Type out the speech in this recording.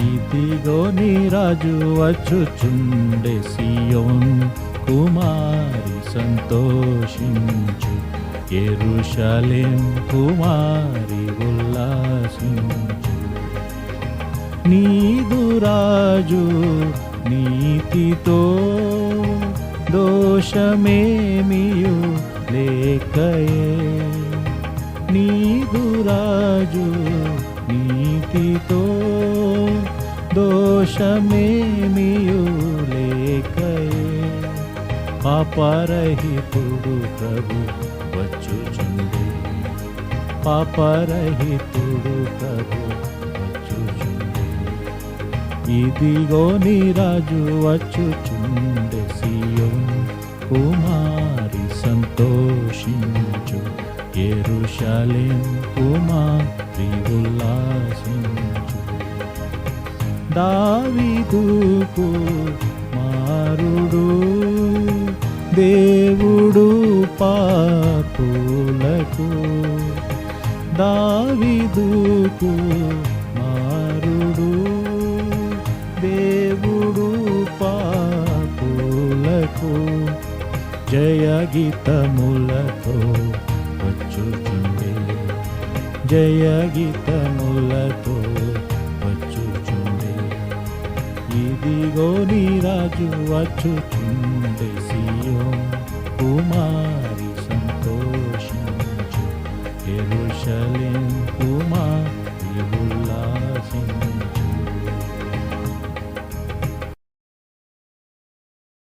ఇదిగో నీ రాజు వచ్చుచుండే సియోన్ కుమారి సంతోషించు. ఎరుషలేం కుమారి ఉల్లాసించు. నీదు రాజు నీతితో దోషమేమియు లేకయే. నీదు రాజు నీతితో దోషమేమియు లేకయే పాపరహితుడు ప్రభు వచ్చుచుండే. పాపరహితుడు ప్రభు వచ్చుచుండే. ఇదిగో నీరాజు వచ్చుచుండె సియోన్ కుమారి సంతోషించు. ఎరుషలేం కుమారి ఉల్లాసించు దావిదుకు మారుడు దేవుడు పాపులకు దావిదుకు మారుడు దేవుడు పాపులకు జయ గీతములతో వచ్చుచుండే. జయ ఇదిగో నీ రాజు వచ్చుచుండే సియోన్ కుమారి సంతోషించు. ఎరుషలేం కుమారి